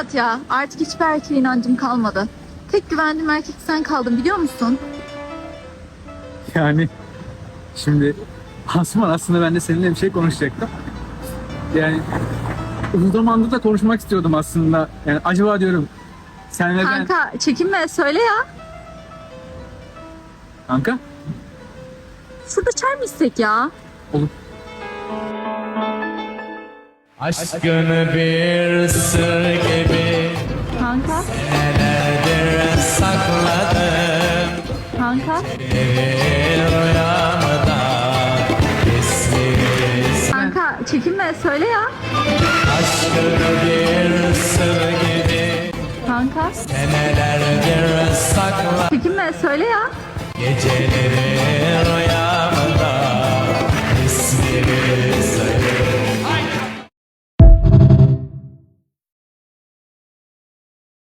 Murat ya artık hiçbir erkeğe inancım kalmadı. Tek güvendiğim erkek sen kaldın biliyor musun? Yani şimdi Asman aslında ben de seninle bir şey konuşacaktım. Yani uzun zamandır da konuşmak istiyordum aslında. Yani acaba diyorum sen ve ben... Kanka çekinme söyle ya. Kanka? Şurada çay mı içsek ya? Olur. Aşkını bir sır gibi Kanka, nelerdir sakladım kanka. Bir rüyamda Kanka çekinme söyle ya. Aşkını bir sır gibi Kanka. Senelerdir sakla Çekinme söyle ya. Geceleri